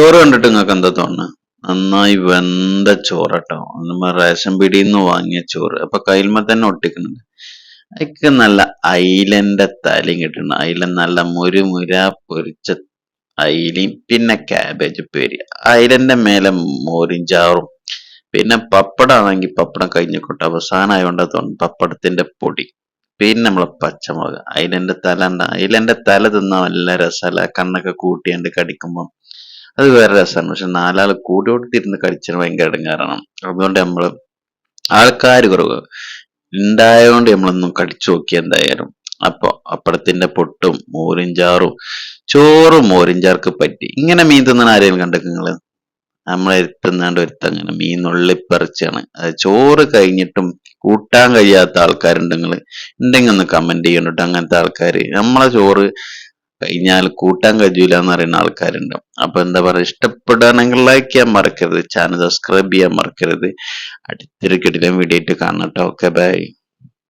ചോറ് കണ്ടിട്ട് നിങ്ങൾക്ക് എന്താ തോന്നുന്നത് നന്നായി വെന്ത ചോറ് കേട്ടോ നമ്മൾ റേഷൻ പിടിയിൽ നിന്ന് വാങ്ങിയ ചോറ്. അപ്പൊ കയ്യിൽമ തന്നെ ഒട്ടിക്കുന്നുണ്ട്. അതിക്ക് നല്ല അയിലന്റെ തലയും കിട്ടുന്നു അയില നല്ല മുരുമുര പൊരിച്ച അയിലയും പിന്നെ ക്യാബേജ് പേര് അയിലന്റെ മേലെ മോരിഞ്ചാറും ചാറും. പിന്നെ പപ്പടാണെങ്കിൽ പപ്പടം കഴിഞ്ഞിക്കോട്ടെ അവസാനമായോണ്ടാ തോന്നുന്നു പപ്പടത്തിന്റെ പൊടി. പിന്നെ നമ്മളെ പച്ചമുളക്. അയിലന്റെ തല ഉണ്ട് അയിലന്റെ തല തിന്നാൻ നല്ല രസമല്ല? കണ്ണൊക്കെ കൂട്ടിയാണ്ട് കടിക്കുമ്പം അത് വേറെ രസമാണ്. പക്ഷെ നാലാൾ കൂടിയോട്ടിരുന്ന് കടിച്ചാൽ ഭയങ്കര ഇടങ്ങാറാണ് അതുകൊണ്ട് നമ്മൾ ആൾക്കാർ കുറവ്. ഉണ്ടായതുകൊണ്ട് നമ്മളൊന്നും കടിച്ചു നോക്കി എന്തായാലും. അപ്പൊ അപ്പടത്തിന്റെ പൊട്ടും മോരിഞ്ചാറും ചാറും മോരിഞ്ചാർക്ക് ചാർക്ക് പറ്റി. ഇങ്ങനെ മീൻ തിന്നണ ആരെങ്കിലും കണ്ടോ നിങ്ങൾ? നമ്മളെ ഒരുത്ത അങ്ങനെ മീൻ നുള്ളിപ്പറിച്ചാണ് ചോറ് കഴിഞ്ഞിട്ടും കൂട്ടാൻ കഴിയാത്ത ആൾക്കാരുണ്ടെങ്കിൽ ഉണ്ടെങ്കിൽ ഒന്ന് കമന്റ് ചെയ്യണം അങ്ങനത്തെ ആൾക്കാര്. നമ്മളെ ചോറ് കഴിഞ്ഞാൽ കൂട്ടാൻ കഴിയൂല എന്ന് പറയുന്ന ആൾക്കാരുണ്ട്. അപ്പൊ എന്താ പറയുക ഇഷ്ടപ്പെടുകയാണെങ്കിൽ ലൈക്ക് ചെയ്യാൻ മറക്കരുത് ചാനൽ സബ്സ്ക്രൈബ് ചെയ്യാൻ മറക്കരുത്. അടുത്തൊരു കിടിലം വീഡിയോ ആയിട്ട് കാണാം ഓക്കെ ബൈ